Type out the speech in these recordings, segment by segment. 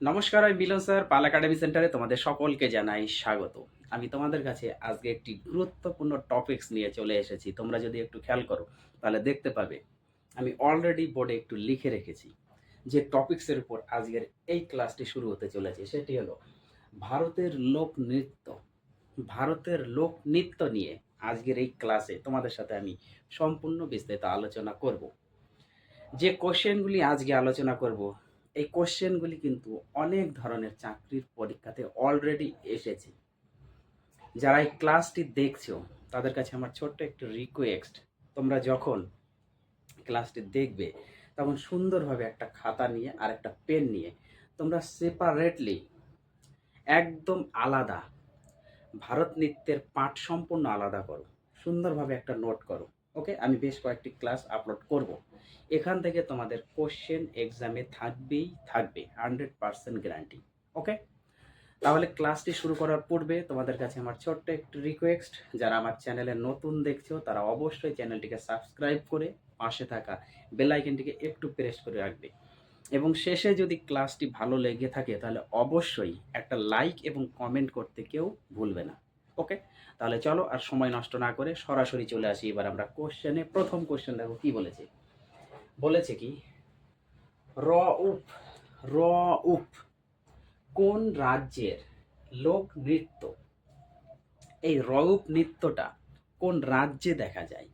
নমস্কার, আমি মিলন স্যার, পাল একাডেমি সেন্টারে তোমাদের সকলকে জানাই স্বাগত। আমি তোমাদের কাছে আজকে একটি গুরুত্বপূর্ণ টপিকস নিয়ে চলে এসেছি। তোমরা যদি একটু খেয়াল করো, তাহলে দেখতে পাবে, আমি অলরেডি বোর্ডে একটু লিখে রেখেছি যে টপিক্সের উপর আজকের এই ক্লাসটি শুরু হতে চলেছে। সেটি হলো, ভারতের লোক নৃত্য। ভারতের লোক নৃত্য নিয়ে আজকের এই ক্লাসে তোমাদের সাথে আমি সম্পূর্ণ বিস্তারিত আলোচনা করব। যে কোশ্চেনগুলি আজকে আলোচনা করব এই কোশ্চেনগুলি কিন্তু অনেক ধরনের চাকরির পরীক্ষাতে অলরেডি এসেছে। যারা এই ক্লাসটি দেখছ, তাদের কাছে আমার ছোট্ট একটু রিকোয়েস্ট তোমরা যখন ক্লাসটি দেখবে, তখন সুন্দরভাবে একটা খাতা নিয়ে আর একটা পেন নিয়ে তোমরা সেপারেটলি একদম আলাদা ভারত নৃত্যের পাঠ সম্পূর্ণ আলাদা করো, সুন্দরভাবে একটা নোট করো। ওকে আমি বেশ কয়েকটি ক্লাস আপলোড করব। এখান থেকে তোমাদের কোশ্চেন এক্সামে থাকবেই, থাকবে হান্ড্রেড পার্সেন্ট গ্যারান্টি ওকে তাহলে ক্লাসটি শুরু করার পূর্বে তোমাদের কাছে আমার ছোট্ট একটু রিকোয়েস্ট যারা আমার চ্যানেলে নতুন দেখছ, তারা অবশ্যই চ্যানেলটিকে সাবস্ক্রাইব করে পাশে থাকা বেল আইকনটিকে একটু প্রেস করে রাখবে। এবং শেষে যদি ক্লাসটি ভালো লেগে থাকে, তাহলে অবশ্যই একটা লাইক এবং কমেন্ট করতে কেউ ভুলবে না ওকে তাহলে চলো আর সময় নষ্ট না করে সরাসরি চলে আসি, এবার আমরা কোশ্চেনে প্রথম কোশ্চেন দেখো, কি বলেছে? বলেছে কি? র উপ র উপ, কোন রাজ্যের লোক নৃত্য? এই রউপ নৃত্যটা কোন রাজ্যে দেখা যায়?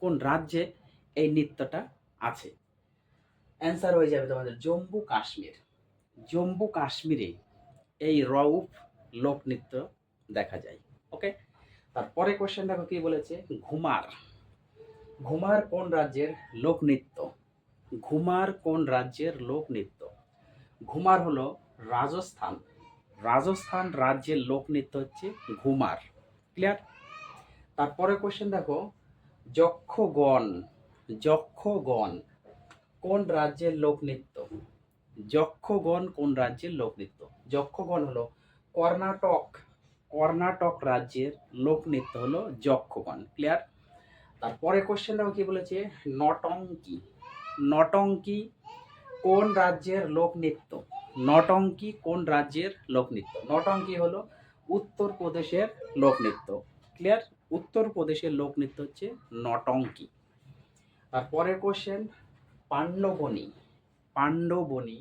কোন রাজ্যে এই নৃত্যটা আছে? অ্যান্সার হয়ে যাবে তোমাদের জম্মু কাশ্মীর। জম্মু কাশ্মীরে এই রউপ লোকনৃত্য দেখা যায়। ওকে তারপরে কোশ্চেন দেখো কি বলেছে? ঘুমার। ঘুমার কোন রাজ্যের লোকনৃত্য? ঘুমার কোন রাজ্যের লোকনৃত্য? ঘুমার হলো রাজস্থান। রাজস্থান রাজ্যের লোকনৃত্য হচ্ছে ঘুমার। ক্লিয়ার তারপরে কোশ্চেন দেখো। যক্ষগণ যক্ষগণ কোন রাজ্যের লোকনৃত্য? যক্ষগণ কোন রাজ্যের লোকনৃত্য? যক্ষগণ হলো কর্ণাটক। কর্ণাটক রাজ্যের লোকনৃত্য হলো যক্ষগণ। ক্লিয়ার তারপরে কোশ্চেন দেখো কি বলেছে? নটঙ্কি। নটঙ্কি কোন রাজ্যের লোকনৃত্য নটঙ্কি কোন রাজ্যের লোকনৃত্য নটঙ্কি হলো উত্তরপ্রদেশের লোকনৃত্য ক্লিয়ার উত্তরপ্রদেশের লোকনৃত্য হচ্ছে নটঙ্কি। তারপরে কোশ্চেন পাণ্ডবনী পাণ্ডবনী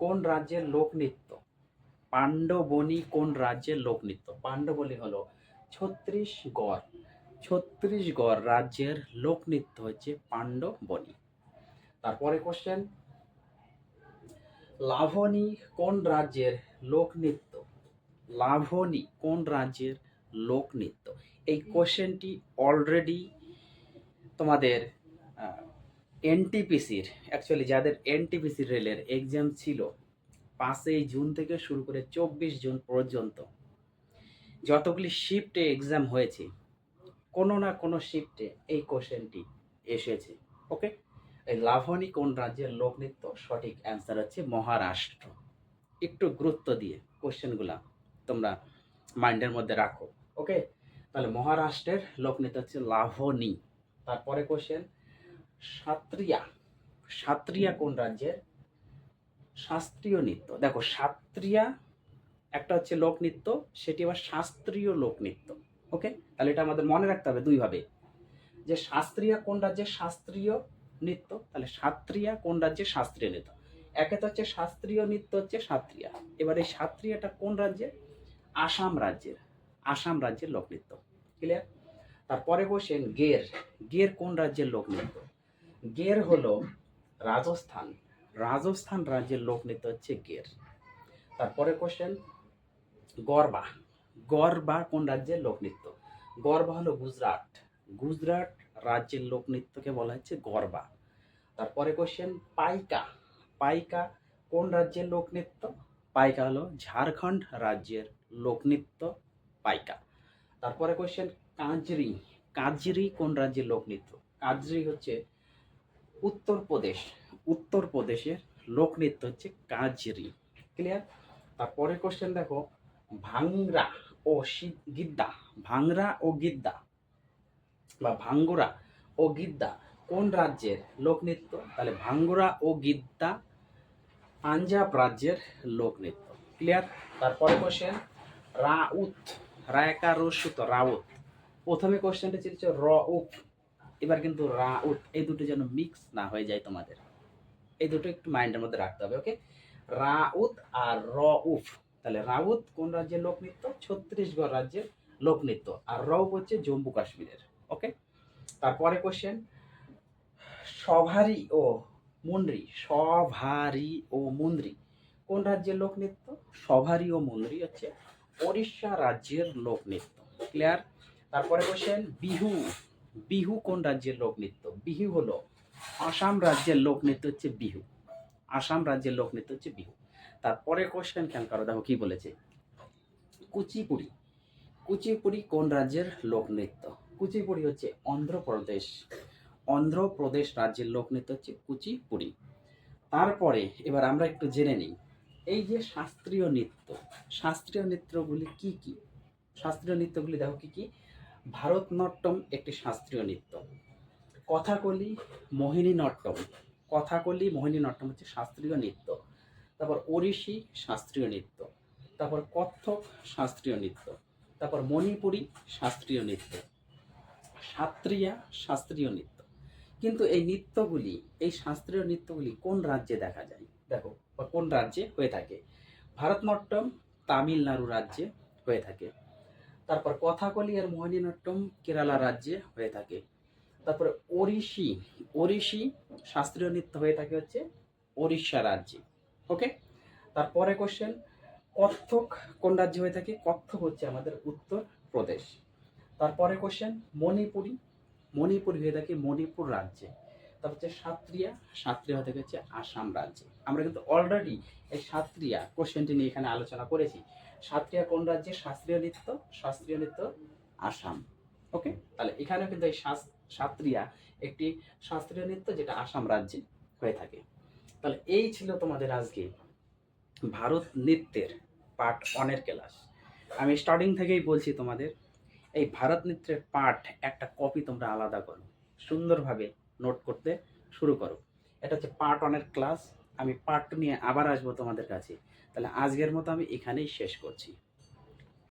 কোন রাজ্যের লোকনৃত্য পাণ্ডবনী কোন রাজ্যের লোকনৃত্য পাণ্ডবনী হলো ছত্রিশগড়। ছত্তিশগড় রাজ্যের লোকনৃত্য হচ্ছে পাণ্ডবনী তারপরে কোশ্চেন লাভনী কোন রাজ্যের লোকনৃত্য লাভনী কোন রাজ্যের লোকনৃত্য এই কোশ্চেনটি অলরেডি তোমাদের এনটিপিসির অ্যাকচুয়ালি যাদের এনটিপিসি রেলের এক্সাম ছিল, পাঁচই জুন থেকে শুরু করে চব্বিশ জুন পর্যন্ত যতগুলি শিফটে এক্সাম হয়েছে কোনো না কোনো শিফটে এই কোশ্চেনটি এসেছে ওকে এই লাভনী কোন রাজ্যের লোকনৃত্য সঠিক অ্যান্সার হচ্ছে মহারাষ্ট্র। একটু গুরুত্ব দিয়ে কোশ্চেনগুলা তোমরা মাইন্ডের মধ্যে রাখো ওকে তাহলে মহারাষ্ট্রের লোকনৃত্য হচ্ছে লাভনী। তারপরে কোশ্চেন সাত্রিয়া। সাত্রিয়া কোন রাজ্যের? শাস্ত্রীয় নৃত্য। দেখো, সাত্রিয়া একটা হচ্ছে লোকনৃত্য সেটি আবার শাস্ত্রীয় লোকনৃত্য ওকে তাহলে এটা আমাদের মনে রাখতে হবে দুইভাবে। যে শাস্ত্রীয় কোন রাজ্যের শাস্ত্রীয় নৃত্য? তাহলে সাত্রিয়া কোন রাজ্যের শাস্ত্রীয় নৃত্য? একে তো হচ্ছে শাস্ত্রীয় নৃত্য হচ্ছে সাত্রিয়া। এবার এই সাত্রিয়াটা কোন রাজ্যের আসাম রাজ্যের। আসাম রাজ্যের লোকনৃত্য। ক্লিয়ার তারপরে বসেন গের। গের কোন রাজ্যের লোকনৃত্য? গের হলো রাজস্থান। রাজস্থান রাজ্যের লোকনৃত্য হচ্ছে গের। তারপরে কোশ্চেন গরবা। গরবা কোন রাজ্যের লোকনৃত্য গরবা হলো গুজরাট। গুজরাট রাজ্যের লোকনৃত্যকে বলা হচ্ছে গরবা তারপরে কোশ্চেন পাইকা। পাইকা কোন রাজ্যের লোকনৃত্য পাইকা হলো ঝাড়খণ্ড রাজ্যের লোকনৃত্য পাইকা। তারপরে কোশ্চেন কাজরি। কাজরি কোন রাজ্যের লোকনৃত্য কাজরি হচ্ছে উত্তরপ্রদেশ উত্তরপ্রদেশের লোকনৃত্য হচ্ছে কাজরি। ক্লিয়ার তারপরে কোশ্চেন দেখো, ভাংরা। ও গিদ্দা, ভাংরা ও গিদ্দা বা ভাঙ্গুরা ও গিদ্দা কোন রাজ্যের লোকনৃত্য? তাহলে ভাঙ্গুরা ও গিদ্দা পাঞ্জাব রাজ্যের লোকনৃত্য। ক্লিয়ার তারপরে কোশ্চেন রাউত রায়কা রসুত রাউত। প্রথমে কোশ্চেনটা ছিল র উপ এবার কিন্তু রাউত, এই দুটো যেন মিক্স না হয়ে যায় তোমাদের। এই দুটো একটু মাইন্ডের মধ্যে রাখতে হবে ওকে রাউত আর র উফ তাহলে রাউত কোন রাজ্যের লোকনৃত্য ছত্তিশগড় রাজ্যের লোকনৃত্য আর রউপ হচ্ছে জম্মু কাশ্মীরের ওকে তারপরে কোশ্চেন সভারি ও মুন্ডরি, সভারি ও মুন্দ্রি কোন রাজ্যের লোকনৃত্য সভারি ও মুন্দ্রি হচ্ছে ওড়িশা রাজ্যের লোকনৃত্য ক্লিয়ার তারপরে কোশ্চেন বিহু বিহু কোন রাজ্যের লোকনৃত্য বিহু হলো আসাম রাজ্যের লোকনৃত্য হচ্ছে বিহু, আসাম রাজ্যের লোকনৃত্য হচ্ছে বিহু। তারপরে কোশ্চেন খেয়াল করো দেখো কি বলেছে? কুচিপুড়ি। কুচিপুড়ি কোন রাজ্যের লোকনৃত্য? কুচিপুড়ি হচ্ছে অন্ধ্রপ্রদেশ। অন্ধ্রপ্রদেশ রাজ্যের লোকনৃত্য হচ্ছে কুচিপুড়ি। তারপরে এবার আমরা একটু জেনে নিই, এই যে শাস্ত্রীয় নৃত্য, শাস্ত্রীয় নৃত্যগুলি কি কি? শাস্ত্রীয় নৃত্যগুলি দেখো কি কি? ভারতনাট্যম একটি শাস্ত্রীয় নৃত্য। কথাকলি মোহিনী নট্টম কথাকলি মোহিনী নট্টম হচ্ছে শাস্ত্রীয় নৃত্য। তারপর ওড়িশি শাস্ত্রীয় নৃত্য, তারপর কত্থক শাস্ত্রীয় নৃত্য, তারপর মণিপুরি শাস্ত্রীয় নৃত্য, সাত্রিয়া শাস্ত্রীয় নৃত্য। কিন্তু এই নৃত্যগুলি, এই শাস্ত্রীয় নৃত্যগুলি কোন রাজ্যে দেখা যায়? দেখো, বা কোন রাজ্যে হয়ে থাকে? ভারতনাট্যম তামিলনাড়ু রাজ্যে হয়ে থাকে। তারপর কথাকলি আর মোহিনীনাট্যম কেরালা রাজ্যে হয়ে থাকে। তারপরে ওড়িশি ওড়িশি শাস্ত্রীয় নৃত্য হয়ে থাকে হচ্ছে ওড়িশা রাজ্যে। ওকে তারপরে কোশ্চেন কত্থক কোন রাজ্যে হয়ে থাকে? কত্থক হচ্ছে আমাদের উত্তর প্রদেশ। তারপরে কোশ্চেন মণিপুরি। মণিপুরি হয়ে থাকে মণিপুর রাজ্যে। তারপর হচ্ছে সাত্রিয়া। সাত্রিয়া হয়ে থাকে হচ্ছে আসাম রাজ্যে। আমরা কিন্তু অলরেডি এই সাত্রিয়া কোশ্চেনটি নিয়ে এখানে আলোচনা করেছি। সাত্রিয়া কোন রাজ্যে? শাস্ত্রীয় নৃত্য। শাস্ত্রীয় নৃত্য আসাম। ওকে তাহলে এখানেও কিন্তু এই সাত্রিয়া একটি শাস্ত্রীয় নৃত্য যেটা আসাম রাজ্যে হয়ে থাকে। তাহলে এই ছিল তোমাদের আজকে ভারত নৃত্যের পার্ট অনের ক্লাস আমি স্টার্টিং থেকেই বলছি তোমাদের, এই ভারত নৃত্যের পার্ট একটা কপি তোমরা আলাদা করো, সুন্দরভাবে নোট করতে শুরু করো। এটা হচ্ছে পার্ট অনের ক্লাস আমি পার্ট নিয়ে আবার আসব তোমাদের কাছে। তাহলে আজকের মতো আমি এখানেই শেষ করছি।